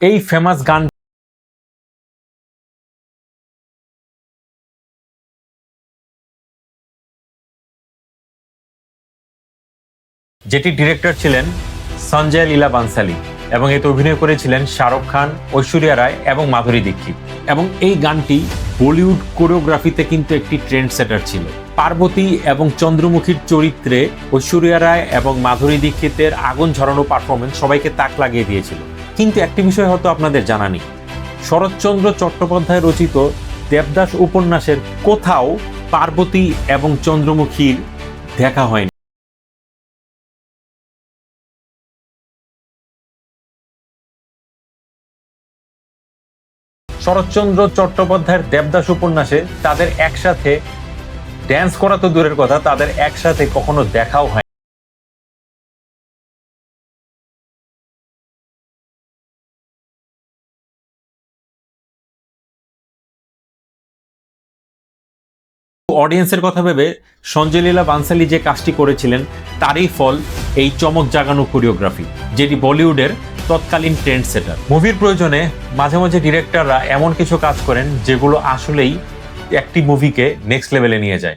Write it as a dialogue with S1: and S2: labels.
S1: এই ফেমাস গান যেটি ডিরেক্টর ছিলেন সঞ্জয় লীলা বানসালি এবং এতে অভিনয় করেছিলেন শাহরুখ খান, ঐশ্বরিয়া রায় এবং মাধুরী দীক্ষিত। এবং এই গানটি বলিউড কোরিওগ্রাফিতে কিন্তু একটি ট্রেন্ড সেটার ছিল। পার্বতী এবং চন্দ্রমুখীর চরিত্রে ঐশ্বরিয়া রায় এবং মাধুরী দীক্ষিতের আগুন ঝরানো পারফরমেন্স সবাইকে তাক লাগিয়ে দিয়েছিল। কিন্তু একটি বিষয় হয়তো আপনাদের জানা নেই। শরৎচন্দ্র চট্টোপাধ্যায় রচিত দেবদাস উপন্যাসের কোথাও পার্বতী এবং চন্দ্রমুখীর দেখা হয়নি। শরৎচন্দ্র চট্টোপাধ্যায়ের দেবদাস উপন্যাসে তাদের একসাথে ড্যান্স করা তো দূরের কথা, তাদের একসাথে কখনো দেখাও হয় অডিয়েন্সের কথা ভেবে সঞ্জয়লীলা বানসালি যে কাজটি করেছিলেন, তারই ফল এই চমক জাগানো কোরিওগ্রাফি যেটি বলিউডের তৎকালীন ট্রেন্ড সেটার মুভির প্রয়োজনে মাঝে মাঝে ডিরেক্টররা এমন কিছু কাজ করেন যেগুলো আসলেই একটি মুভিকে নেক্সট লেভেলে নিয়ে যায়।